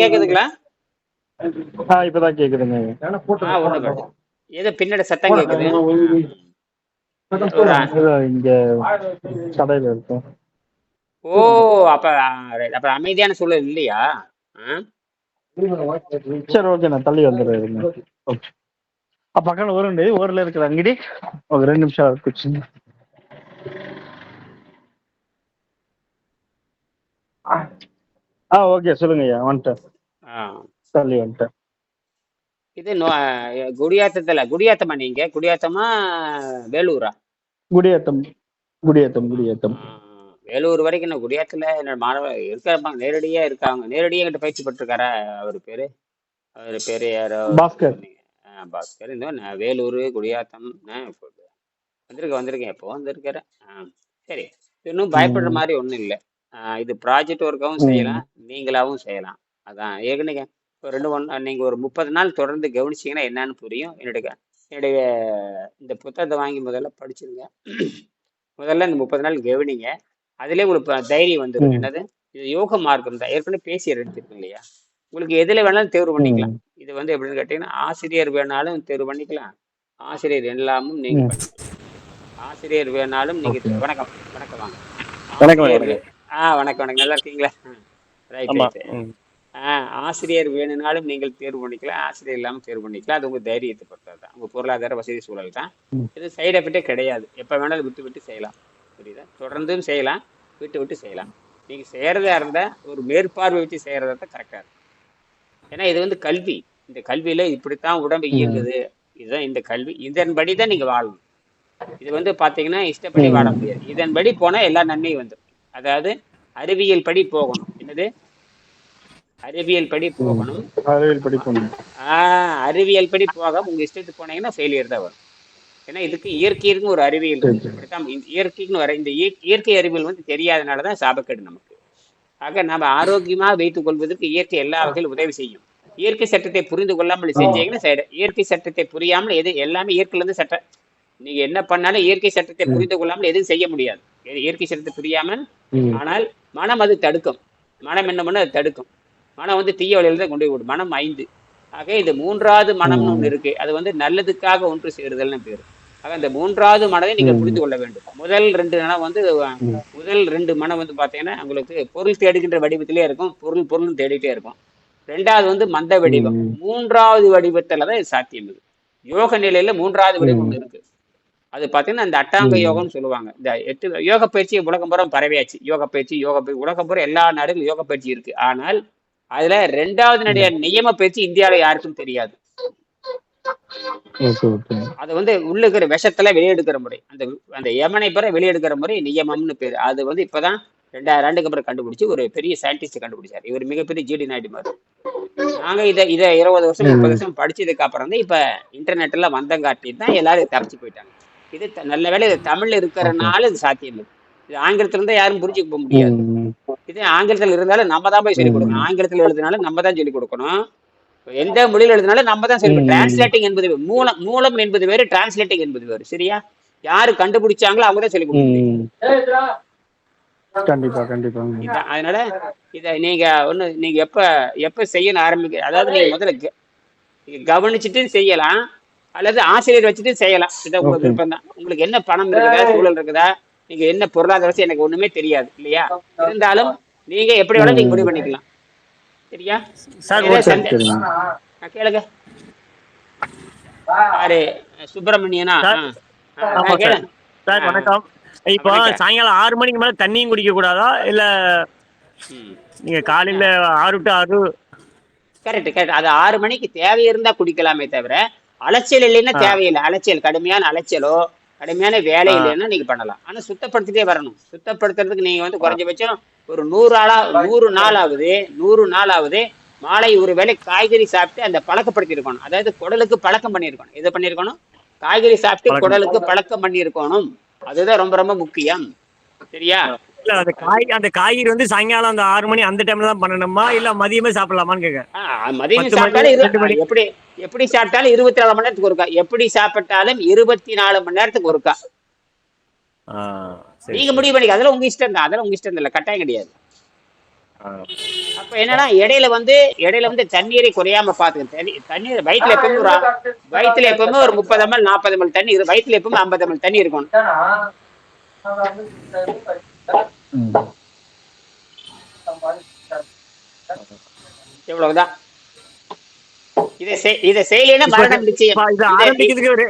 கேக்குதுங்களா? ஆ இப்பதான் கேக்குதுங்க. ஏதோ பின்னாடி சத்தம் கேக்குது. இங்க கடையில இருக்கும் ஓ அப்ப right. அப்ப அமைதியான சூழல் இல்லையா? ஆ? சரி ஓகே நான் தள்ளி வந்துடுறேன் ஓகே. பக்கம் ஊருண்டு ஊர்ல இருக்கிற அங்கடி. ஒரு ரெண்டு நிமிஷம் குச்சுங்க ஆ ஓகே சொல்லுங்க ஐயா வந்துட்டேன். ஆ. தள்ளி வந்துட்டேன். இது நோ- குடியாத்தத்துல குடியாத்தமா நீங்க? குடியாத்தமா வேலூரா? குடியேத்தம் குடியேத்தம் குடியேத்தம். ஆ, வேலூர் வரைக்கும் நான் குடியாத்துல என்னோட மாணவர் இருக்காங்க நேரடியா இருக்காங்க நேரடியா கிட்ட பயிற்சி பெற்றிருக்காரா அவர் பேரு? அவர் பேரு யாரோ? பாஸ்கர். சொன்னீங்க. ஆ, பாஸ்கர். இந்த நான் வேலூர் குடியாத்தம் ஆ, இப்போ வந்திருக்கேன் வந்திருக்கேன் எப்போ வந்திருக்கிறேன் ஆ சரி. இன்னும் பயப்படுற ம். மாதிரி ஒன்றும் இல்லை. இது ப்ராஜெக்ட் ஒர்க்காகவும். செய்யலாம். நீங்களாவும் செய்யலாம். அதான் ஏற்கனவே ஒரு ரெண்டு ஒன் நீங்கள் ஒரு முப்பது நாள் தொடர்ந்து கவனிச்சீங்கன்னா என்னன்னு புரியும். என்னுடைய என்னுடைய இந்த புத்தகத்தை வாங்கி முதல்ல படிச்சிருங்க. முதல்ல இந்த முப்பது நாள் கவனிங்க. அதுலேயே உங்களுக்கு தைரியம் வந்துடும். என்னது? இது யோக மார்க்கம் தான். ஏற்கனவே பேசி எடுத்துருக்கு இல்லையா? உங்களுக்கு எதில் வேணாலும் தேர்வு பண்ணிக்கலாம். இது வந்து எப்படின்னு கேட்டிங்கன்னா ஆசிரியர் வேணாலும் தேர்வு பண்ணிக்கலாம். ஆசிரியர் எல்லாமும் நீங்கள் ஆசிரியர் வேணாலும் நீங்கள் வணக்கம். வணக்கம் வாங்க. வணக்கம் ஆ வணக்கம் வணக்கம். நல்லா இருக்கீங்களா? ரைட். ஆ ஆசிரியர் வேணும்னாலும் நீங்கள் தேர்வு பண்ணிக்கலாம். ஆசிரியர் இல்லாமல் தேர்வு பண்ணிக்கலாம். அது உங்கள் தைரியத்தை பொறுத்தது தான் உங்கள் பொருளாதார வசதி சூழல் தான். இது சைடு எஃபெக்டே கிடையாது. எப்போ வேணாலும் விட்டு விட்டு செய்யலாம். புரியுதா? தொடர்ந்தும் செய்யலாம் விட்டு விட்டு செய்யலாம். நீங்கள் செய்கிறதா இருந்தால் ஒரு மேற்பார்வை வச்சு செய்கிறதா தான் கரெக்டாக இருக்கும். ஏன்னா இது வந்து கல்வி. இந்த கல்வியில் இப்படித்தான் உடம்பு. இயங்குது. இதுதான் இந்த கல்வி. இதன்படி தான் நீங்கள் வாழணும். இது வந்து பார்த்தீங்கன்னா இஷ்டப்படி வாழ. முடியாது. இதன்படி போனால் எல்லா நன்மையும் வந்துடும் அதாவது அறிவியல் படி போகணும். என்னது? அறிவியல் படி. போகணும். அறிவியல் படிக்கணும் ஆஹ் அறிவியல் படி போக உங்க இஷ்டத்துக்கு போனீங்கன்னா ஃபெயிலியர் தான் வரும். ஏன்னா இதுக்கு இயற்கைக்கு ஒரு அறிவியல் இருக்கு. இயற்கைக்குன்னு வர இந்த இய- இயற்கை அறிவியல் வந்து தெரியாதனால தான் சாபக்கேடு நமக்கு. ஆக நம்ம ஆரோக்கியமாக வைத்துக் கொள்வதற்கு இயற்கை எல்லா வகையிலும் உதவி செய்யும். இயற்கை சட்டத்தை புரிந்து கொள்ளாமல் செஞ்சீங்கன்னா இயற்கை சட்டத்தை புரியாமல் எது எல்லாமே இயற்கையில இருந்து சட்டம் நீங்க என்ன பண்ணாலும் இயற்கை சட்டத்தை. புரிந்து கொள்ளாமல் எதுவும் செய்ய முடியாது. இயற்கை சட்டத்தை புரியாமல். ஆனால் மனம் அது தடுக்கும் மனம் என்ன பண்ண அது தடுக்கும் மனம் வந்து தீய வழியில தான் கொண்டு போய் விடும் மனம் ஐந்து ஆக இந்த மூன்றாவது மனம்னு. ஒன்று இருக்கு அது வந்து நல்லதுக்காக ஒன்று சேருதல்னு பேரு ஆக இந்த மூன்றாவது மனதை நீங்கள். புரிந்து கொள்ள வேண்டும் முதல் ரெண்டு மனம் வந்து. முதல் ரெண்டு மனம் வந்து பார்த்தீங்கன்னா உங்களுக்கு பொருள் தேடுகின்ற வடிவத்திலே இருக்கும் பொருள் பொருள் தேடிட்டே இருக்கும் ரெண்டாவது வந்து மந்த வடிவம். மூன்றாவது வடிவத்துல தான் இது சாத்தியம் இது யோக நிலையில மூன்றாவது வடிவம். ஒன்று இருக்கு அது பார்த்தீங்கன்னா இந்த அட்டாங்க. யோகம்னு சொல்லுவாங்க. இந்த எட்டு யோக பயிற்சி உலகம் பூரா பரவியாச்சு. யோக பயிற்சி யோக உலகம் பூரா எல்லா நாடுகளும் யோக பயிற்சி இருக்கு. ஆனால் அதுல ரெண்டாவது நடைய. நியம பயிற்சி இந்தியாவில் யாருக்கும் தெரியாது. அது வந்து உள்ள இருக்கிற விஷத்துல வெளியெடுக்கிற முறை. அந்த அந்த யமனை பெற வெளியெடுக்கிற முறை நியமம்னு பேர். அது வந்து இப்பதான் ரெண்டாயிரம் ஆண்டுக்கு அப்புறம் கண்டுபிடிச்சு ஒரு பெரிய சயின்டிஸ்ட் கண்டுபிடிச்சார். இவர் மிகப்பெரிய ஜிடி நாயுடு மாதிரி. நாங்க இதை இதை இருபது வருஷம் முப்பது. வருஷம் படிச்சதுக்கு அப்புறம் தான் இப்ப இன்டர்நெட்ல வந்தங்காட்டி தான் எல்லாரும் தப்பிச்சு போயிட்டாங்க. இது நல்ல வேளை இது தமிழ்ல இருக்கிறனால இது சாத்தியம் இல்லை இது ஆங்கிலத்துல இருந்தா யாரும் புரிஞ்சுக்க போக முடியாது. இது ஆங்கிலத்துல இருந்தாலும் நம்ம தான் போய் சொல்லிக். கொடுக்கணும். ஆங்கிலத்துல எழுதினாலும் நம்ம தான் சொல்லிக் கொடுக்கணும். எந்த மொழியில் எழுதினாலும் நம்ம தான் சொல்லிக் ம். டிரான்ஸ்லேட்டிங் என்பது மூலம் மூலம் என்பது வேறு டிரான்ஸ்லேட்டிங் என்பது வேறு. சரியா? யாரு கண்டுபிடிச்சாங்களோ அவங்க தான் சொல்லிக் கொடுக்க முடியும் ம். கண்டிப்பா கண்டிப்பாங்க இதான் அதனால இதை நீங்க ஒண்ணு நீங்க எப்ப எப்ப செய்யணும் ஆரம்பிக்க அதாவது நீங்க முதல்ல கவனிச்சுட்டு செய்யலாம். அல்லது ஆசிரியர் வச்சுட்டு செய்யலாம். இதை உங்க ஓகே விருப்பம் தான் உங்களுக்கு என்ன பணம் இருக்குதா சூழல் இருக்குதா? நீங்க என்ன பொருளாதார வசதி எனக்கு ஒண்ணுமே தெரியாது இல்லையா? இருந்தாலும் நீங்க எப்படி வேணாலும் நீங்க. முடிவு பண்ணிக்கலாம். சரியா? கேளுங்க. யாரு? சுப்பிரமணியனா? சார். வணக்கம். இப்போ சாயங்காலம் ஆறு மணிக்கு மேல தண்ணியும் குடிக்க கூடாதா? இல்ல நீங்க காலையில ஆறு டு ஆறு கரெக்ட் கரெக்ட் அது ஆறு மணிக்கு தேவை இருந்தா குடிக்கலாமே தவிர அலைச்சல் இல்லைன்னா தேவையில்லை. அலைச்சல் கடுமையான அலைச்சலோ கடுமையான வேலை இல்லைன்னா நீங்க பண்ணலாம். ஆனா சுத்தப்படுத்திட்டே வரணும். சுத்தப்படுத்துறதுக்கு நீங்க வந்து குறைஞ்சபட்சம் ஒரு நூறு ஆளா நூறு நாள் ஆகுது நூறு நாள் ஆகுது மாலை ஒரு வேளை காய்கறி சாப்பிட்டு அந்த பழக்கப்படுத்தி இருக்கணும் அதாவது குடலுக்கு பழக்கம் பண்ணியிருக்கணும். எது பண்ணியிருக்கணும்? காய்கறி சாப்பிட்டு குடலுக்கு பழக்கம் பண்ணியிருக்கணும். அதுதான் ரொம்ப ரொம்ப முக்கியம். சரியா? இல்ல அந்த காய் அந்த காய்கறி வந்து சாயங்காலம் அந்த ஆறு மணி அந்த டைம்ல தான் பண்ணணுமா? இல்ல மதியமே சாப்பிடலாமான்னு கேட்க மதியம் சாப்பிட்டாலும் எப்படி எப்படி சாப்பிட்டாலும் இருபத்தி நாலு மணி நேரத்துக்கு ஒருக்கா. எப்படி சாப்பிட்டாலும் இருபத்தி நாலு மணி நேரத்துக்கு ஒருக்கா. நீங்க முடிவு பண்ணிக்க. அதெல்லாம் உங்க இஷ்டம் தான். அதெல்லாம் உங்க இஷ்டம் இல்ல. கட்டாயம் கிடையாது. அப்ப என்னன்னா இடையில வந்து இடையில வந்து தண்ணீரை குறையாம பாத்துக்க தண்ணி தண்ணீர் வயிற்றுல எப்பவுமே ஒரு வயிற்றுல எப்பவுமே ஒரு முப்பது ml நாற்பது ml தண்ணி இரு- வயிற்றுல எப்பவுமே ஐம்பது ml தண்ணி இருக்கணும். ம். இவ்வளவுதான் இதை செய்- இதை செய்யலைன்னா மரணம் நிச்சயம்.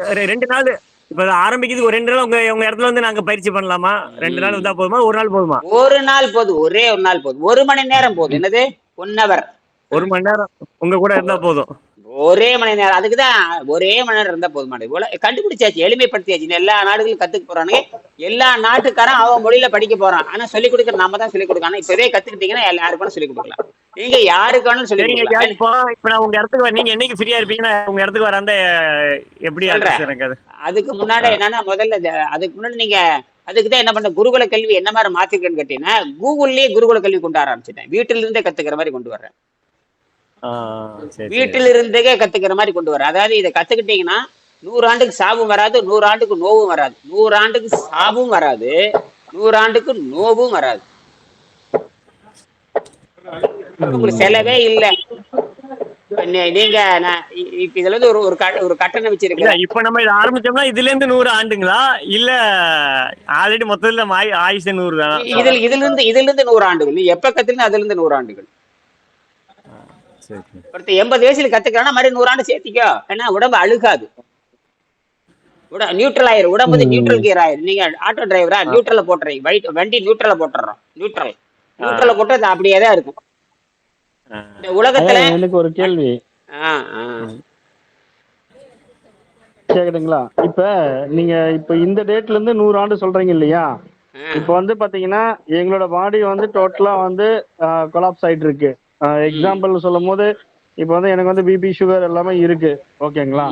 ரெண்டு நாள். இப்ப ஆரம்பிக்கிறதுக்கு ஒரு ரெண்டு நாள் உங்க உங்க இடத்துல வந்து நாங்க பயிற்சி பண்ணலாமா? ரெண்டு நாள் வந்தா போதுமா? ஒரு நாள் போதுமா? ஒரு நாள் போதும். ஒரே ஒரு நாள் போதும். ஒரு மணி நேரம் போதும். என்னது? ஒன் ஹவர் ஒரு மணி நேரம். உங்க கூட இருந்தா போதும். ஒரே மணி நேரம். அதுக்கு தான் ஒரே மணி நேரம் இருந்தா போதும் மாட்டேங்குது உல- கண்டுபிடிச்சாச்சு எளிமைப்படுத்தியாச்சு. எல்லா நாடுகளும் கத்துக்க போறானுங்க. எல்லா நாட்டுக்காரன் அவன் மொழியில படிக்க போறான். ஆனா சொல்லிக் கொடுக்க நாம தான் சொல்லிக் கொடுக்கணும். இப்பவே கத்துக்கிட்டீங்கன்னா வேணாலும் சொல்லிக் கொடுக்கலாம். நீங்க யாருக்கு வேணாலும் கொடுக்கலாம். இப்போ இப்ப நான் உங்க இடத்துக்கு வர நீங்க என்னைக்கு ஃப்ரீயா இருப்பீங்கன்னா உங்க இடத்துக்கு வர அந்த எப்படி எனக்கு அது? அதுக்கு முன்னாடி என்னன்னா முதல்ல அதுக்கு முன்னாடி நீங்க அதுக்கு தான் என்ன பண்ண குருகுல கல்வி என்ன மாதிரி மாத்திருக்கேன்னு கேட்டீங்கன்னா கூகுள்லயே குருகுல கல்வி கொண்டு ஆரம்பிச்சிட்டேன். வீட்டில இருந்தே கத்துக்கிற மாதிரி கொண்டு வரேன் சரி. வீட்டில் இருந்தே கத்துக்கிற மாதிரி கொண்டு வரேன் அதாவது இதை கத்துக்கிட்டீங்கன்னா நூறு ஆண்டுக்கு சாவும் வராது நூறு ஆண்டுக்கு நோவும் வராது. நூறு ஆண்டுக்கு சாவும் வராது நூறு ஆண்டுக்கு நோவும் வராது. உங்களுக்கு செலவே இல்லை. நீங்க இப்ப இதுல இருந்து ஒரு ஒரு கட்டணம் இல்ல வச்சிருக்கேன் இப்ப நம்ம இதை ஆரம்பிச்சோம்னா இதுல இருந்து நூறு ஆண்டுங்களா? இல்ல ஆல்ரெடி மொத்தத்துல நம்ம ஆயு- ஆயுசு நூறு தானா? இதில் இதுல இருந்து இதுல இருந்து நூறு ஆண்டுகள் எப்ப கத்துக்கணும் அதுல இருந்து நூறு ஆண்டுகள். ஒருத்தர் எண்பது வயசுல கத்துக்கிறானா மாதிரி நூறு ஆண்டு சேர்த்திக்கோ. ஏன்னா உடம்பு அழுகாது. உட நியூட்ரல் ஆயிரும் உடம்பு வந்து நியூட்ரல் கியர் ஆயிரும் நீங்க ஆட்டோ டிரைவரா நியூட்ரல்ல போட்டுறீங்க. வயிட் வண்டி நியூட்ரல்ல போட்டுறோம். நியூட்ரல் நியூட்ரல்ல போட்டு அது அப்படியே தான் இருக்கும். இந்த உலகத்துல எனக்கு ஒரு கேள்வி. கேக்குதுங்களா? இப்ப நீங்க இப்ப இந்த டேட்ல இருந்து நூறு ஆண்டு சொல்றீங்க இல்லையா. இப்ப வந்து பாத்தீங்கன்னா எங்களோட பாடி வந்து டோட்டலா வந்து கொலாப்ஸ் ஆயிட்டு இருக்கு. எக்ஸாம்பிள் சொல்லும் போது இப்ப வந்து எனக்கு வந்து பிபி சுகர் எல்லாமே இருக்கு. ஓகேங்களா?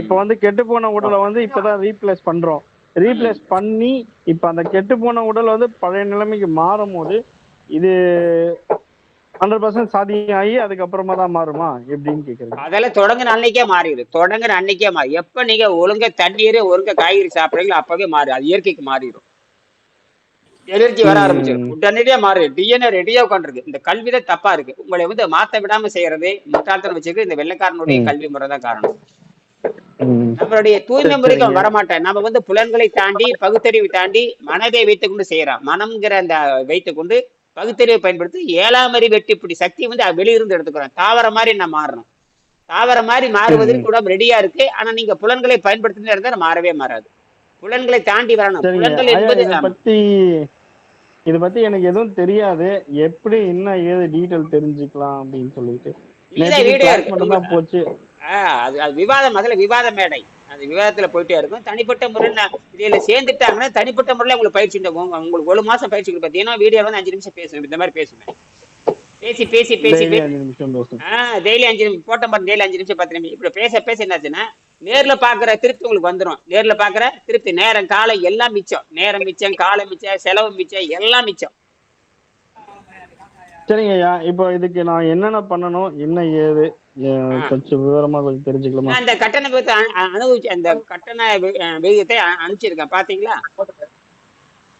இப்ப வந்து கெட்டு போன உடலை வந்து இப்பதான் ரீப்ளேஸ் பண்றோம். ரீப்ளேஸ் பண்ணி இப்ப அந்த கெட்டு போன உடல் வந்து பழைய நிலைமைக்கு மாறும் போது இது ஹண்ட்ரட் பர்சன்ட் சாத்தியம் ஆகி அதுக்கப்புறமா தான் மாறுமா? எப்படின்னு கேக்குறேன். அதெல்லாம் தொடங்குன அன்னைக்கே மாறிடு தொடங்குன அன்னைக்கே மாறி. எப்ப நீங்க ஒழுங்கா தண்ணீர் ஒழுங்கா காய்கறி சாப்பிடுறீங்களோ அப்பவே மாறி. அது இயற்கைக்கு மாறிடும். எனர்ஜி வர ஆரம்பிச்சிடும் உடனடியா மாறி. டிஎன்ஏ ரெடியா உட்காந்துருக்கு இந்த கல்வி தான் தப்பா இருக்கு. உங்களை வந்து மாத்த விடாம செய்யறது முட்டாள்தனம் வச்சுக்கிறது இந்த வெள்ளைக்காரனுடைய கல்வி முறை தான் காரணம். நம்மளுடைய தூய்மை முறைக்கு அவன் வரமாட்டான். நம்ம வந்து புலன்களை தாண்டி பகுத்தறிவை தாண்டி மனதை வைத்துக் கொண்டு செய்யறான். மனம்ங்கிற அந்த வைத்துக் கொண்டு பகுத்தறிவை பயன்படுத்தி ஏழாம் அறிவு வெட்டி இப்படி சக்தி வந்து வெளியிருந்து எடுத்துக்கிறோம் தாவர மாதிரி நான் மாறணும். தாவர மாதிரி மாறுவதற்கு உடம்பு ரெடியா இருக்கு. ஆனா நீங்க புலன்களை பயன்படுத்தினே இருந்தா மாறவே மாறாது. புலன்களை தாண்டி வரணும். புலன்கள் என்பது பத்தி இதை பத்தி எனக்கு எதுவும் தெரியாது. எப்படி என்ன ஏது டீட்டெயில் தெரிஞ்சுக்கலாம் அப்படின்னு சொல்லிட்டு. போச்சு. அது அது விவாதம் முதல்ல விவாத மேடை. அது விவாதத்துல போயிட்டே இருக்கும். தனிப்பட்ட முறையில் நான் இதுல சேர்ந்துட்டாங்கன்னா தனிப்பட்ட முறையில் உங்களுக்கு பயிற்சி உங்களுக்கு ஒரு மாசம் பயிற்சி தினம் வீடியோ வந்து அஞ்சு நிமிஷம் பேசுவேன். இந்த மாதிரி பேசுவேன். பேசி பேசி பேசி டெய்லி அஞ்சு நிமிஷம் போட்ட மாதிரி டெய்லி அஞ்சு நிமிஷம் பத்து நிமிஷம் இப்படி பேச பேச என்னாச்சுன்னா நேர்ல பாக்குற திருப்தி உங்களுக்கு வந்துடும் நேர்ல பாக்குற திருப்தி நேரம் காலம் எல்லாம் மிச்சம். நேரம் மிச்சம் காலம் மிச்சம் செலவு மிச்சம் எல்லாம் மிச்சம். சரிங்க ஐயா இப்போ இதுக்கு நான் என்னென்ன பண்ணணும் என்ன ஏது கொஞ்சம் விவரமா கொஞ்சம் தெரிஞ்சுக்கலாமா? அந்த கட்டண விகிதத்தை அனு- அனு- அனுபவிச்சு அந்த கட்டண விகிதத்தை அனுப்பிச்சிருக்கேன். பாத்தீங்களா?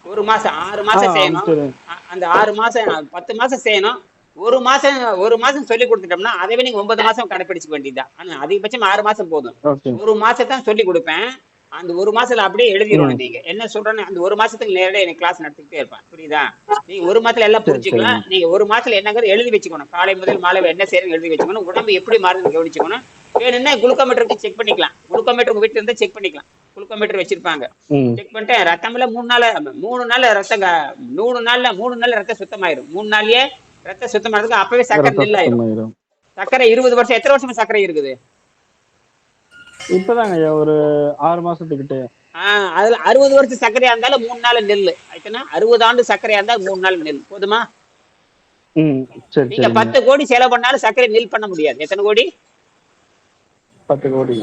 ஒரு மாசம் ஆறு மாசம் செய்யணும். அந்த ஆறு மாசம் பத்து மாசம் செய்யணும். ஒரு மாசம் ஒரு மாசம் சொல்லி கொடுத்துட்டோம்னா அதவே நீங்க ஒன்பது மாசம் கடைப்பிடிச்சுக்க வேண்டியதுதான். ஆனா அதிகபட்சம் ஆறு மாசம் போதும். ஒரு மாசத்தான் சொல்லி கொடுப்பேன். அந்த ஒரு மாசத்துல அப்படியே எழுதிடணும் நீங்க. என்ன சொல்றேன்னு அந்த ஒரு மாசத்துக்கு நேரடியா எனக்கு கிளாஸ் நடத்திக்கிட்டே இருப்பேன். புரியுதா? நீங்க ஒரு மாசத்துல எல்லாம் புரிஞ்சுக்கலாம். நீங்க ஒரு மாசத்துல என்னங்கிறது எழுதி வச்சுக்கணும். காலை முதல் மாலை என்ன செய்யணும் எழுதி வச்சுக்கணும். உடம்பு எப்படி மாறுதுன்னு கவனிச்சுக்கணும். வேணும்னா குளுக்கோமீட்டருக்கு செக் பண்ணிக்கலாம். குளுக்கோமீட்டர் உங்க வீட்டுல இருந்தா செக் பண்ணிக்கலாம். குளுக்கோமீட்டர் வச்சிருப்பாங்க. செக் பண்ணிட்டு ரத்தம்ல மூணு நாள் மூணு நாள் ரத்தம் மூணு நாள்ல மூணு நாள் ரத்தம் சுத்தமாயிரும். மூணு நாள்லயே ரத்தம் சுத்தமானதுக்கு அப்பவே சக்கரை நெல்லாயிரும். சக்கரை இருபது வருஷம் எத்தனை வருஷமா சக்கரை இருக்குது? இப்பதாங்க ஐயா ஒரு ஆறு மாசத்துக்கிட்ட. ஆஹ் அதுல அறுபது வருஷம் சர்க்கரையா இருந்தாலும் மூணு நாள் நெல் ஆயிட்டுனா அறுபது ஆண்டு சர்க்கரையா இருந்தா மூணு நாள் நெல் போதுமா? நீங்க பத்து கோடி செலவு பண்ணாலும் சர்க்கரை நெல் பண்ண முடியாது. எத்தனை கோடி? பத்து கோடி.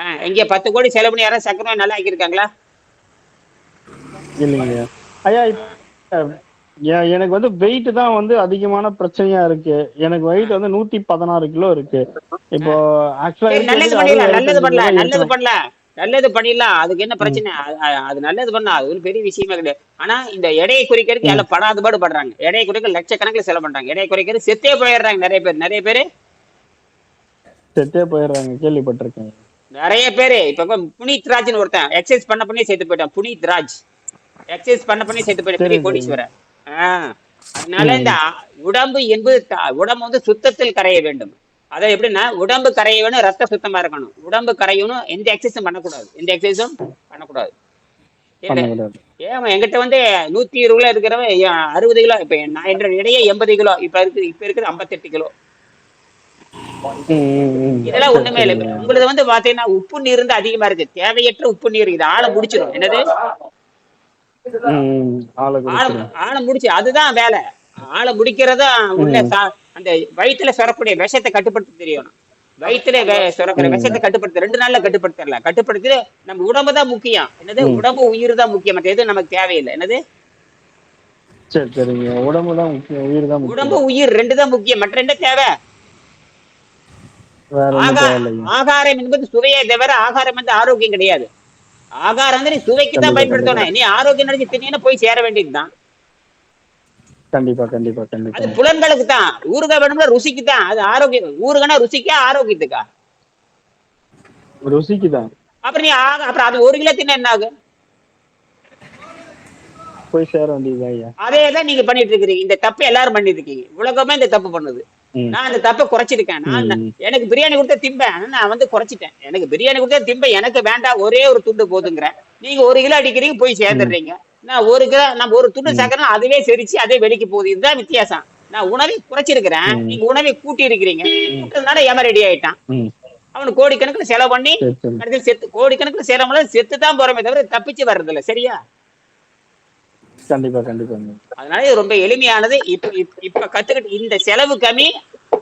ஆஹ் இங்க பத்து கோடி செலவு பண்ணி யாராவது சர்க்கரை நல்லா ஆக்கியிருக்காங்களா இல்லைங்க ஐயா. எனக்கு வந்து வெயிட் தான் வந்து அதிகமான பிரச்சனையா இருக்கு. எனக்கு வெயிட் வந்து நூத்தி பதினாறு கிலோ இருக்கு. இப்போ நல்லது பண்ணிடலாம் நல்லது பண்ணலாம் நல்லது பண்ணலாம். நல்லது பண்ணிடலாம். அதுக்கு என்ன பிரச்சனை? அது நல்லது பண்ணா அது ஒரு பெரிய விஷயமே கிடையாது. ஆனா இந்த எடையை குறைக்கிறதுக்கு எல்லாம் படாத பாடு படுறாங்க. எடையை குறைக்க லட்சக்கணக்கில் செலவு பண்றாங்க. எடையை குறைக்கிறது செத்தே போயிடுறாங்க நிறைய பேர். நிறைய பேர்? செத்தே போயிடுறாங்க. கேள்விப்பட்டிருக்கேன். நிறைய பேர். இப்ப புனித் ராஜ்னு ஒருத்தன் எக்ஸசைஸ் பண்ண பண்ணி செத்து போயிட்டான். புனித் ராஜ். எக்ஸசைஸ் பண்ண பண்ணி செத்து போயிட்டான். பெரிய. கோடீஸ்வரர். அதனால இந்த உடம்பு என்பது உடம்பு வந்து சுத்தத்தில் கரைய வேண்டும். அதாவது எப்படின்னா உடம்பு கரைய வேணும் ரத்த சுத்தமா இருக்கணும். உடம்பு கரையணும் எந்த எக்ஸசைஸும் பண்ணக்கூடாது. எந்த எக்ஸசைஸும் பண்ணக்கூடாது. ஏன் என்கிட்ட வந்து நூத்தி இருபது கிலோ இருக்கிறவன் அறுபது கிலோ இப்ப நான் என்ற இடையே எண்பது கிலோ. இப்ப இருக்கு இப்ப இருக்குது ஐம்பத்தெட்டு கிலோ. இதெல்லாம் ஒண்ணுமே இல்லை. உங்களுக்கு வந்து பாத்தீங்கன்னா உப்பு நீர் வந்து அதிகமா இருக்கு. தேவையற்ற உப்பு நீர் இது ஆளை முடிச்சிடும் என்னது. ஆளை முடிச்சு அதுதான் வேலை. ஆளை முடிக்கிறதா உள்ள அந்த வயித்துல சுரக்கூடிய விஷத்தை கட்டுப்படுத்த தெரியணும். வயித்துல வே- சுரக்கிற விஷத்தை கட்டுப்படுத்த ரெண்டு நாள்ல கட்டுப்படுத்தல கட்டுப்படுத்தி நம்ம உடம்பு தான் முக்கியம். என்னது? உடம்பு உயிர் தான் முக்கியம். மற்ற எதுவும் நமக்கு தேவையில்லை. என்னது? சரி சரிங்க. உடம்பு தான் முக்கியம் உயிர் தான் உடம்பு உயிர் ரெண்டு தான் முக்கியம். மற்ற ரெண்டு தேவை? ஆகாரம் என்பது சுவையை தவிர ஆகாரம் வந்து ஆரோக்கியம் கிடையாது. ஆகாரம் வந்து நீ சுவைக்கு தான் பயன்படுத்தணும். நீ ஆரோக்கியம் நினைச்சு திடீர்னு போய் சேர வேண்டியதுதான். கண்டிப்பா கண்டிப்பா கண்டிப்பா. அது புலன்களுக்கு தான் ஊறுகாய் வேணும்னா ருசிக்கு தான் அது ஆரோக்கியம். ஊறுகாய்னா ருசிக்கா ஆரோக்கியத்துக்கா? ருசிக்கு தான் அப்புறம் நீ அப்புறம் அது ஒரு கிலோ தின்ன என்ன ஆகும்? போய் சேர வேண்டியதுதான் ஐயா. அதே தான் நீங்க பண்ணிட்டு இருக்கிறீங்க. இந்த தப்பு எல்லாரும் பண்ணிட்டு இருக்கீங்க. உலகமே இந்த தப்பு பண்ணுது. நான் இந்த தப்பை குறைச்சிருக்கேன். நான். எனக்கு பிரியாணி கொடுத்தா திம்பேன் நான் வந்து குறைச்சிட்டேன். எனக்கு பிரியாணி கொடுத்தா திம்பேன் எனக்கு வேண்டாம். ஒரே ஒரு துண்டு போதுங்கிறேன் நீங்க ஒரு கிலோ அடிக்கிறீங்க போய் சேர்ந்துடுறீங்க. நான் ஒரு கிலோ நம்ம ஒரு துண்டு சேர்க்கறேன் அதுவே செரிச்சு அதே வெளிக்கு போகுது. இதுதான் வித்தியாசம். நான் உணவை குறைச்சிருக்கிறேன். நீங்க உணவை கூட்டி இருக்கிறீங்க கூட்டதுனால ஏமா ரெடி ஆயிட்டான். ம். அவனுக்கு கோடிக்கணக்கில் செலவு பண்ணி செத்து கோடிக்கணக்கில் செலவு செத்து தான் போறோமே தவிர தப்பிச்சு வர்றது இல்ல சரியா? கண்டிப்பா கண்டிப்பாங்க அதனால இது ரொம்ப எளிமையானது. இப்ப இப்ப- கத்துக்கிட்டு இந்த செலவு கம்மி.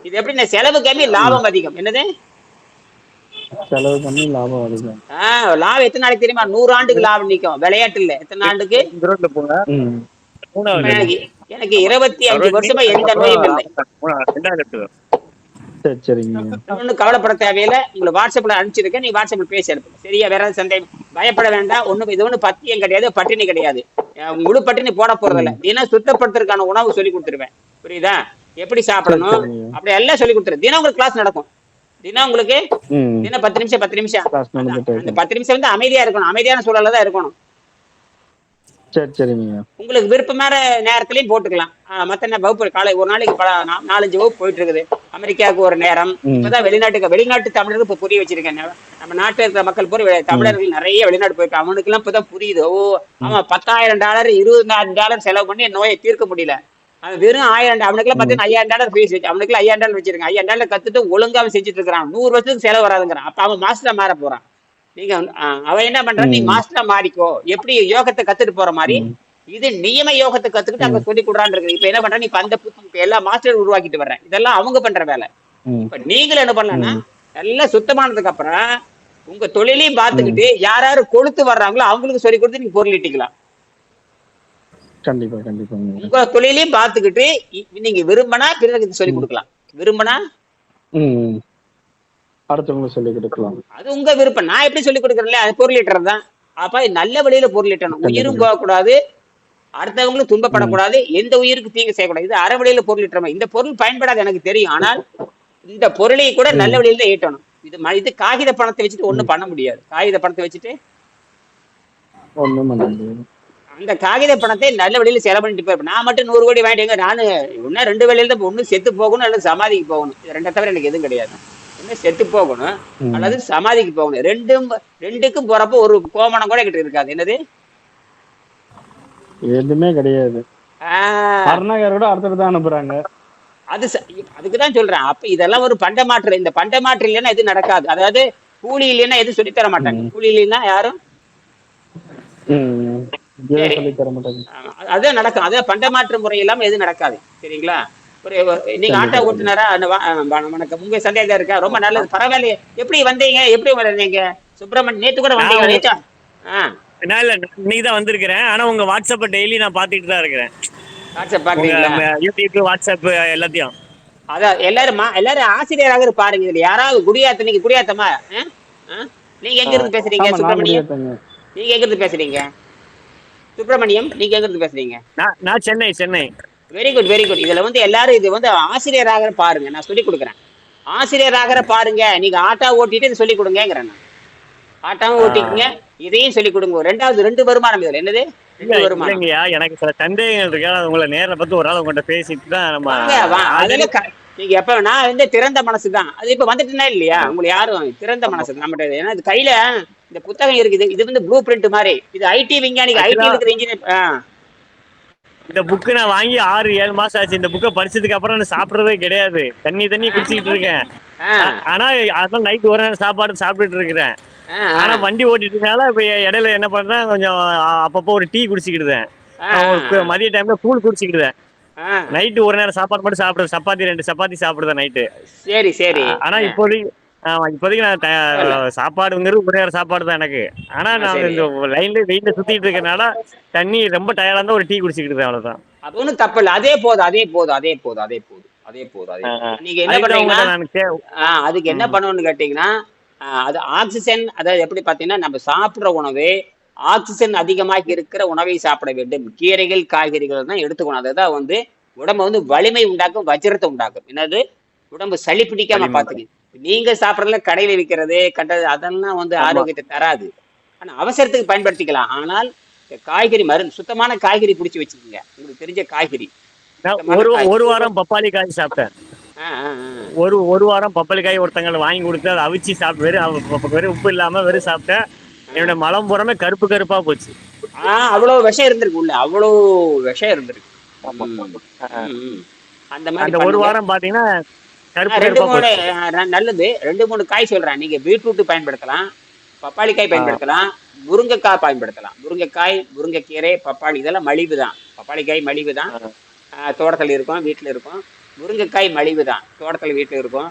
இது எப்படி இந்த செலவு கம்மி லாபம் அதிகம். என்னது? செலவு பண்ணி லாபம் அதிகம். ஆஹ் லாபம் எத்தனை நாளைக்கு தெரியுமா? நூறு ஆண்டுக்கு லாபம் நிக்கும். விளையாட்டு இல்ல. எத்தனை ஆண்டுக்கு போங்க. எனக்கு இருபத்தி அஞ்சு வருஷமா எந்த நோயும் இல்லை. சரி சரிங்க ஒன்றும் கவலைப்பட தேவையில்லை. உங்களுக்கு வாட்ஸ்அப்ல அனுப்பிச்சிருக்கேன். நீ வாட்ஸ்அப்ல பேசி அனுப்பு சரியா? வேற சந்தேகம்? பயப்பட வேண்டாம். ஒண்ணும் இது ஒன்றும் பத்தியம் கிடையாது பட்டினி கிடையாது. முழு பட்டினி போட போறதில்ல. தினம் சுத்தப்படுத்துறதுக்கான உணவு சொல்லி கொடுத்துருவேன். புரியுதா? எப்படி சாப்பிடணும். அப்படி எல்லாம் சொல்லி கொடுத்துரு. தினம் உங்களுக்கு கிளாஸ் நடக்கும். தினம் உங்களுக்கு தினம் பத்து நிமிஷம் பத்து நிமிஷம். அந்த பத்து நிமிஷம் வந்து அமைதியா இருக்கணும். அமைதியான சூழல்ல தான் இருக்கணும். சரி சரிங்க. உங்களுக்கு விருப்பமான நேரத்துலயும் போட்டுக்கலாம். மத்த நே- வகுப்பு காலை ஒரு நாளைக்கு பல நாலஞ்சு வகுப்பு போயிட்டு இருக்குது அமெரிக்காவுக்கு ஒரு நேரம். இப்பதான் வெளிநாட்டுக்கு வெளிநாட்டு தமிழர்கள் இப்ப புரிய வச்சிருக்கேன். நம்ம நாட்டுல இருக்கிற மக்கள் பூரா தமிழர்கள் நிறைய வெளிநாட்டு போயிருக்காங்க அவனுக்கு எல்லாம் இப்பதான் புரியுது. ஓ அவன் பத்தாயிரம் டாலர் இருபதாயிரம் டாலர் செலவு பண்ணி நோயை தீர்க்க முடியல. அவன் வெறும் ஆயிரம் டா- அவனுக்கு எல்லாம் பாத்தீங்கன்னா ஐயாயிரம் டாலர் ஃபீஸ் வச்சு அவனுக்கு எல்லாம் ஐயாயிரம் டாலர் வச்சிருக்கான் ஐயாயிரம் டாலர் கத்துட்டு ஒழுங்கா அவன் செஞ்சுட்டு இருக்கிறான். நூறு வருஷத்துக்கு செலவு வராதுங்கிறான். அப்ப அவன் மாஸ்டரா மாற போறான். நீங்க அவன் என்ன பண்றான் நீ மாஸ்டரா மாறிக்கோ. எப்படி யோகத்தை கத்துட்டு போற மாதிரி? இது நியம யோகத்தை கத்துக்கிட்டு அங்க சொல்லி கொடுறான்னு இருக்கு இப்ப என்ன பண்ற? நீ இப்ப அந்த புத்தகம் இப்ப எல்லா மாஸ்டர் உருவாக்கிட்டு வர்றேன் இதெல்லாம் அவங்க பண்ற வேலை. இப்ப நீங்களும் என்ன பண்ணலாம்னா எல்லாம் சுத்தமானதுக்கு அப்புறம் உங்க தொழிலையும் பார்த்துக்கிட்டு யார் யாரு கொளுத்து வர்றாங்களோ அவங்களுக்கு சொல்லி கொடுத்து நீங்க பொருள் கண்டிப்பா கண்டிப்பாங்க உங்க தொழிலையும் பார்த்துக்கிட்டு இ- நீங்க விரும்பினா பிறருக்கு சொல்லி கொடுக்கலாம். விரும்பினா? அடுத்தவங்களுக்கு சொல்லி கொடுக்கலாம். அது உங்க விருப்பம். நான் எப்படி சொல்லி கொடுக்குறேன்ல? அது பொருள் ஈட்டுறது தான். அப்ப நல்ல வழியில பொருள் ஈட்டணும் உயிரும் போகக்கூடாது. அடுத்தவங்களும் துன்பப்படக்கூடாது. எந்த உயிருக்கு தீங்கு செய்யக்கூடாது. இது அற வழியில பொருள் ஈட்டுறோம் இந்த பொருள் பயன்படாது எனக்கு தெரியும். ஆனால் இந்த பொருளை கூட நல்ல வழியில தான் ஈட்டணும். இது இது காகித பணத்தை வச்சுட்டு ஒண்ணும் பண்ண முடியாது. காகித பணத்தை வச்சுட்டு? அந்த காகித பணத்தை நல்ல வழியில செலவு பண்ணிட்டு போயிருப்பேன் நான் மட்டும் நூறு கோடி வாங்கிட்டேங்க நானு இன்னும் ரெண்டு வேலையில தான் ஒண்ணு செத்து போகணும் அல்லது சமாதிக்கு போகணும். இது ரெண்டை தவிர எனக்கு எதுவும் கிடையாது. ஒண்ணு செத்து போகணும். அல்லது சமாதிக்கு போகணும். ரெண்டும் ரெண்டுக்கும் போறப்போ ஒரு கோமணம் கூட கிட்ட இருக்காது. என்னது? எதுவுமே கிடையாது. அருணாகரோட அடுத்தது தான் அனுப்புறாங்க. அது ச- அதுக்கு தான் சொல்றேன். அப்ப இதெல்லாம் ஒரு பண்ட மாற்று. இந்த பண்ட மாற்று இல்லைன்னா எதுவும் நடக்காது. அதாவது கூலி இல்லைன்னா எதுவும் சொல்லித் தர மாட்டாங்க. கூலி இல்லைன்னா யாரும்? சொல்லி அதான் நடக்கும். அதான் பண்ட மாற்று முறை இல்லாம எதுவும் நடக்காது. சரிங்களா? ஒரு நீங்க ஆட்டோ ஓட்டுனரா? வணக்கம் உங்க சந்தேகம் இருக்கா? ரொம்ப நல்லது. பரவாயில்லையே. எப்படி வந்தீங்க? எப்படி வந்தீங்க? சுப்பிரமணியன் நேத்து கூட வந்தீங்க நேத்தா? நான் இல்ல இன்னைக்கு தான் வந்திருக்கிறேன். ஆனா உங்க வாட்ஸ்அப்பை டெய்லி நான் பாத்துட்டு தான் இருக்கிறேன். வாட்ஸ்அப் பாக்குறீங்களா யூடியூப் வாட்ஸ்அப் எல்லாத்தையும். அதான் எல்லாரும் எல்லாரும் ஆசிரியராக பாருங்க இதுல. யாராவது குடியாத்த நீங்க குடியாத்தமா? நீங்க எங்க இருந்து பேசுறீங்க சுப்பிரமணியம்? நீங்க எங்க இருந்து பேசுறீங்க? சுப்பிரமணியம் நீங்க எங்க இருந்து பேசுறீங்க? நான் Chennai Chennai. Very good very good இதுல வந்து எல்லாரும் இது வந்து ஆசிரியராக பாருங்க. நான் சொல்லி கொடுக்குறேன். ஆசிரியராக பாருங்க. நீங்க ஆட்டோ ஓட்டிட்டு இது சொல்லி கொடுங்கிறேன் நான். ஆட்டாவும் ஓட்டிக்கங்க. இதையும் சொல்லி கொடுங்க. ரெண்டாவது ரெண்டு வருமானம் இதுல. என்னது? இல்லைங்கய்யா. எனக்கு சில சந்தேகங்கள் இருக்கு. உங்களை நேரில் பார்த்து ஒரு நாள் உங்கள்கிட்ட பேசிட்டு தான் நம்ம அதுல நீங்க எப்ப நான் வந்து திறந்த மனசு தான். அது இப்ப வந்துட்டுனா இல்லையா? உங்களுக்கு யாரும் திறந்த மனசு நம்மகிட்ட ஏன்னா இது கையில இந்த புத்தகம் இருக்குது. இது வந்து ப்ளூ பிரிண்ட் மாதிரி. இது ஐடி விஞ்ஞானிக்கு ஐடி இருக்கிற இன்ஜினியர் இந்த புக்கு நான் வாங்கி ஆறு ஏழு மாசம் ஆச்சு. இந்த புக்கை படிச்சதுக்கு அப்புறம் நான் சாப்பிடுறதே கிடையாது. தண்ணி தண்ணி குடிச்சிட்டு இருக்கேன். ஆனா அதான் நைட் ஒரு நேரம் சாப்பாடு சாப்பிட்டுட்டு இருக்கிறேன். ஆனா வண்டி ஓட்டிட்டு இருக்கனால இப்ப இடையில என்ன பண்றேன் கொஞ்சம் அப்பப்போ ஒரு டீ குடிச்சிக்கிடுதேன் மதிய டைம்ல கூழ் குடிச்சிக்கிடுவேன். நைட்டு ஒரு நேரம் சாப்பாடு மட்டும் சாப்பிடுறேன் சப்பாத்தி ரெண்டு சப்பாத்தி சாப்பிடுவேன் நைட்டு சரி சரி. ஆனா இப்போதைக்கு ஆமா இப்போதைக்கு நான் சாப்பாடுங்கிறது ஒரு சாப்பாடு தான் எனக்கு. ஆனா நான். இந்த லைன்ல வெயிட்ல சுத்திட்டு இருக்கறனால தண்ணி ரொம்ப டயர்டா இருந்தா ஒரு டீ குடிச்சிக்கிடுவேன் அவ்வளவுதான். அது ஒண்ணும் தப்பு இல்ல. அதே போதும் அதே போதும் அதே போதும் அதே போதும் அதே போதும். நீங்க என்ன ஆ, அதுக்கு என்ன பண்ணணும்னு கேட்டீங்கன்னா அது ஆக்சிஜன் அதாவது எப்படி பாத்தீங்கன்னா நம்ம சாப்பிடுற உணவு ஆக்சிஜன் அதிகமாக இருக்கிற உணவை சாப்பிட வேண்டும். கீரைகள் காய்கறிகள் தான் எடுத்துக்கணும். அதுதான் வந்து உடம்பு வந்து வலிமை உண்டாக்கும் வஜ்ரத்தை உண்டாக்கும். என்னது? உடம்பு சளி பிடிக்காம வலிமை. நீங்க சாப்பிடறதுல கடையில விற்கிறது கண்டது அதெல்லாம் வந்து. ஆரோக்கியத்தை தராது. ஆனா அவசரத்துக்கு பயன்படுத்திக்கலாம். ஆனால் காய்கறி மருந்து சுத்தமான காய்கறி பிடிச்சி வச்சுக்கோங்க. உங்களுக்கு தெரிஞ்ச காய்கறி. ஒரு ஒரு வாரம் பப்பாளி காய் சாப்பிட்டேன். ஒரு ஒரு வாரம் பப்பாளி காய் ஒருத்தங்களை வாங்கி கொடுத்து அதை அவிச்சு சாப்பிட்டு வெறும் வெறும் உப்பு இல்லாம வெறும் சாப்பிட்டேன். என்னோட மலம் புறமே கருப்பு கருப்பா போச்சு. ஆ அவ்வளவு விஷம் இருந்திருக்கு உள்ள. அவ்வளவு விஷம் இருந்திருக்கு. அந்த மாதிரி அந்த ஒரு. வாரம் பாத்தீங்கன்னா ரெண்டு மூணு நல்லது. ரெண்டு மூணு காய் சொல்றேன். நீங்க பீட்ரூட் பயன்படுத்தலாம் பப்பாளி காய் பயன்படுத்தலாம் முருங்கைக்காய் பயன்படுத்தலாம். முருங்கைக்காய் முருங்கைக்கீரை பப்பாளி இதெல்லாம் மலிவு தான் பப்பாளி காய் மலிவு தான் தோட்டத்தில் இருக்கும் வீட்டில் இருக்கும். முருங்கைக்காய் மலிவு தான் தோட்டத்தில் வீட்டில் இருக்கும்.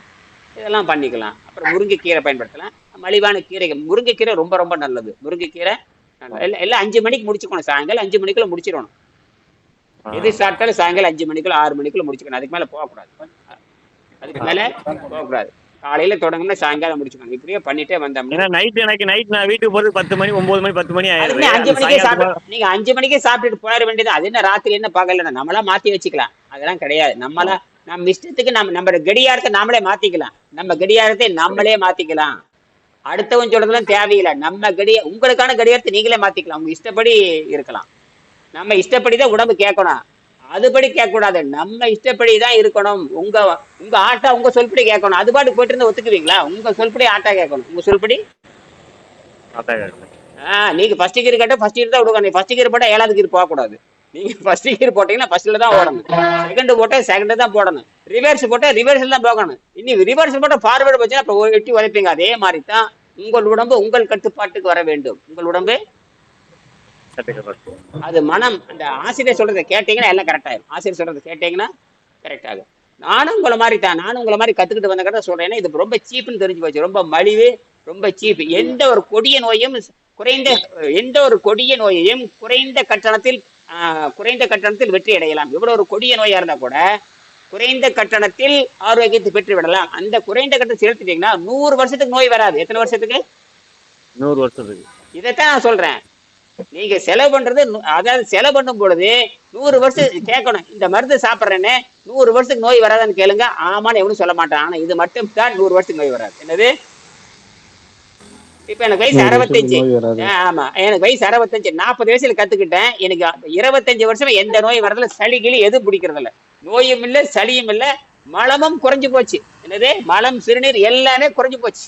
இதெல்லாம் பண்ணிக்கலாம். அப்புறம் முருங்கைக்கீரை பயன்படுத்தலாம். மலிவான கீரைகள். முருங்கைக்கீரை ரொம்ப ரொம்ப நல்லது. முருங்கைக்கீரை எல்லாம் எல்லாம் அஞ்சு மணிக்கு முடிச்சுக்கணும். சாயங்காலம் அஞ்சு மணிக்குள்ள முடிச்சிடணும். எது சாப்பிட்டாலும் சாயங்காலம் அஞ்சு மணிக்குள்ள ஆறு மணிக்குள்ள முடிச்சுக்கணும். அதுக்கு மேல போகக்கூடாது. அதுக்கு மேல போகக்கூடாது. காலையில தொடங்கினா சாயங்காலம் முடிச்சுக்கணும் இப்படியே பண்ணிட்டே வந்தோம்னா நைட் எனக்கு நைட் நான் வீட்டுக்கு போறது பத்து மணி ஒன்பது மணி பத்து மணி ஆயிடுது. அஞ்சு மணிக்கே சாப்பிட்டு நீங்க அஞ்சு மணிக்கே சாப்பிட்டுட்டு போயிட வேண்டியது அது என்ன ராத்திரி என்ன பகல்ல நம்மளா மாத்தி வச்சுக்கலாம். அதெல்லாம் கிடையாது. நம்மளா நம்ம இஷ்டத்துக்கு நம்ம நம்ம கடியாரத்தை நாமளே மாத்திக்கலாம். நம்ம கடியாரத்தை நம்மளே மாத்திக்கலாம். அடுத்தவன் சொல்றதெல்லாம் தேவையில்லை. நம்ம கடிய உங்களுக்கான கடியாரத்தை நீங்களே மாத்திக்கலாம். உங்க இஷ்டப்படி இருக்கலாம். நம்ம இஷ்டப்படி தான் உடம்பு கேட்கணும். அதுபடி கேட்கக்கூடாது. நம்ம இஷ்டப்படி தான் இருக்கணும். உங்க உங்க ஆட்டா உங்க சொல்படி கேட்கணும். அது பாட்டுக்கு போயிட்டு இருந்தா ஒத்துக்குவீங்களா? உங்க சொல்படி ஆட்டா கேட்கணும். உங்க சொல்படி. ஆ நீங்க ஃபர்ஸ்ட் கியர் கேட்டா ஃபர்ஸ்ட் கியர் தான் விடுங்க. ஃபர்ஸ்ட் கியர் போட்டா ஏழாவது கியர் போக கூடாது நீங்க ஃபர்ஸ்ட் கியர் போட்டீங்கன்னா ஃபர்ஸ்ட்ல தான் ஓடணும். செகண்ட் போட்டா செகண்ட் தான் போடணும். ரிவர்ஸ் போட்டா ரிவர்ஸ்ல தான் போகணும். இனி ரிவர்ஸ் போட்டா ஃபார்வர்டு போச்சுன்னா அப்புறம் எட்டி உழைப்பீங்க. அதே மாதிரி தான் உங்கள் உடம்பு உங்கள் கட்டுப்பாட்டுக்கு வர வேண்டும். உங்கள் உடம்பு. அது மனம் அந்த ஆசிரியர் சொல்றதை கேட்டீங்கன்னா எல்லாம் கரெக்ட் ஆயிடும் ஆசிரியர் சொல்றதை கேட்டீங்கன்னா கரெக்ட் ஆகும். நானும் உங்களை மாதிரி தான். நானும் உங்களை மாதிரி கத்துக்கிட்டு வந்த கதை சொல்றேன் இது ரொம்ப சீப்னு தெரிஞ்சு போச்சு. ரொம்ப மலிவு ரொம்ப சீப் எந்த ஒரு கொடிய நோயும் குறைந்த எந்த ஒரு கொடிய நோயையும் குறைந்த கட்டணத்தில் குறைந்த கட்டணத்தில் வெற்றி அடையலாம். எவ்வளவு ஒரு கொடிய நோயா இருந்தா கூட குறைந்த கட்டணத்தில் ஆரோக்கியத்தை பெற்று விடலாம். அந்த குறைந்த கட்டணம் செலுத்திட்டீங்கன்னா நூறு வருஷத்துக்கு நோய் வராது. எத்தனை வருஷத்துக்கு? நூறு வருஷத்துக்கு. இதைத்தான் நான் சொல்றேன். நீங்க செலவு பண்றது அதாவது செலவு பண்ணும் பொழுது நூறு வருஷம் கேட்கணும். இந்த மருந்து சாப்பிட்றேன்னு நூறு வருஷத்துக்கு நோய் வராதுன்னு கேளுங்க. ஆமான்னு எவனும் சொல்ல மாட்டான். ஆனா இது மட்டும் தான் நூறு வருஷத்துக்கு நோய் வராது. என்னது? இப்ப எனக்கு வயசு அறுபத்தஞ்சு. ஆமா. எனக்கு வயசு அறுபத்தஞ்சு. நாற்பது வயசுல கத்துக்கிட்டேன். எனக்கு இருபத்தஞ்சு வருஷமா எந்த நோய் வரதுல சளி கிளி எதுவும் பிடிக்கிறது இல்ல நோயும் இல்ல சளியும் இல்ல. மலமும் குறைஞ்சு போச்சு. என்னது? மலம் சிறுநீர் எல்லாமே குறைஞ்சு போச்சு.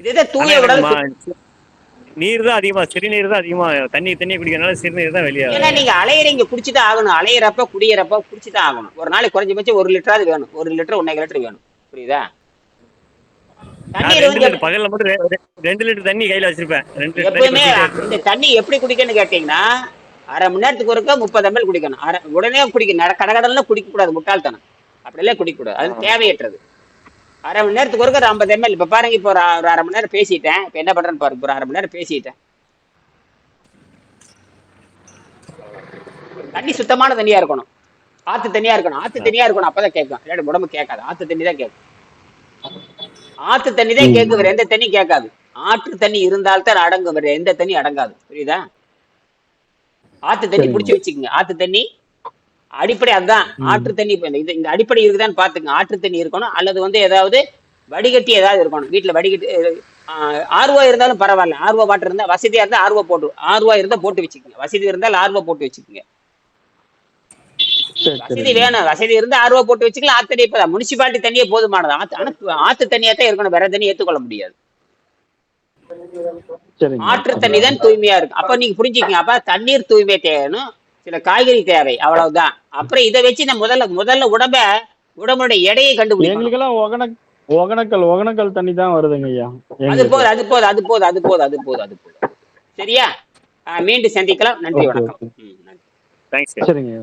இதுதான் தூய உடல் நீர் தான் அதிகமா சிறுநீர் தான் அதிகமா தண்ணி தண்ணி குடிக்கிறதுனால சிறுநீர் தான் வெளியே ஏன்னா நீங்க அலையிறீங்க குடிச்சுதான் ஆகணும். அலையிறப்ப குடியிறப்ப குடிச்சுதான் ஆகணும். ஒரு நாளைக்கு குறைஞ்சபட்சம் ஒரு லிட்டராது வேணும். ஒரு லிட்டர் ஒன்னே லிட்டர் வேணும். புரியுதா? பகல்ல மட்டும் ரெண்டு லிட்டர் தண்ணி கையில வச்சிருப்பேன். ரெண்டு எப்பவுமே. இந்த தண்ணி எப்படி குடிக்கணும்னு கேட்டீங்கன்னா அரை மணி நேரத்துக்கு ஒருக்கா முப்பது எம்எல் குடிக்கணும். அரை உடனே குடிக்க நட கடகடலாம் குடிக்க கூடாது முட்டாள்தனம். அப்படியெல்லாம் குடிக்க கூடாது அது தேவையற்றது. அரை மணி நேரத்துக்கு ஒருக்கா ஒரு ஐம்பது எம்எல் இப்ப பாருங்க இப்போ ஒரு அரை மணி நேரம் பேசிட்டேன். இப்ப என்ன பண்றேன்னு பாருங்க ஒரு அரை மணி நேரம் பேசிட்டேன். தண்ணி சுத்தமான தண்ணியா இருக்கணும். ஆத்து தண்ணியா இருக்கணும். ஆத்து தண்ணியா இருக்கணும் அப்பதான் கேட்கும். இல்லாட்டி உடம்பு கேட்காது. ஆத்து தண்ணி தான் கேட்கும். ஆத்து தண்ணி தான் கேட்கும் வேற எந்த தண்ணி கேட்காது. ஆற்று தண்ணி இருந்தால்தான் அடங்கும் வேற எந்த தண்ணி அடங்காது. புரியுதா? ஆத்து தண்ணி. புடிச்சு வச்சுக்கோங்க. ஆத்து தண்ணி அடிப்படை அதுதான் ஆற்று தண்ணி இந்த இந்த அடிப்படை இருக்குதான்னு பாத்துங்க. ஆற்று தண்ணி இருக்கணும். அல்லது வந்து ஏதாவது வடிகட்டி ஏதாவது இருக்கணும். வீட்டுல வடிகட்டி ஆர்வா இருந்தாலும் பரவாயில்ல. ஆர்வா வாட்டர் இருந்தா வசதியா இருந்தா ஆர்வா போட்டு ஆர்வா இருந்தா போட்டு வச்சுக்கோங்க. வசதி இருந்தால் ஆர்வா போட்டு வச்சுக்கோங்க. வசதி வேணும். வசதி இருந்தா ஆர்வா போட்டு வச்சுக்கலாம். ஆத்து தண்ணி இப்ப முனிசிபாலிட்டி தண்ணியே போதுமானது? ஆத்து ஆனா ஆத்து தண்ணியா தான் இருக்கணும். வேற தண்ணி ஏத்துக்கொள்ள முடியாது. ஆற்று தண்ணி தான் தூய்மையா இருக்கும் அப்ப நீங்க புரிஞ்சுக்கங்க. அப்ப தண்ணீர் தூய்மை தேவைன்னு சில காய்கறி தேவை அவ்வளவுதான். அப்புறம் இதை வச்சு நம்ம முதல்ல முதல்ல உடம்ப உடம்புடைய எடையை கண்டுபிடிக்கணும். எங்களுக்கெல்லாம் ஒகனக் ஒகனக்கல் ஒகனக்கல் தண்ணி தான் வருதுங்க ஐயா. அது. போதும் அது போதும் அது போதும் அது போதும் அது போதும் அது போதும். சரியா? ஆஹ் மீண்டும் சந்திக்கலாம். நன்றி வணக்கம். சரிங்க